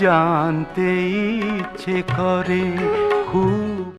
জানতে ইচ্ছে করে খুব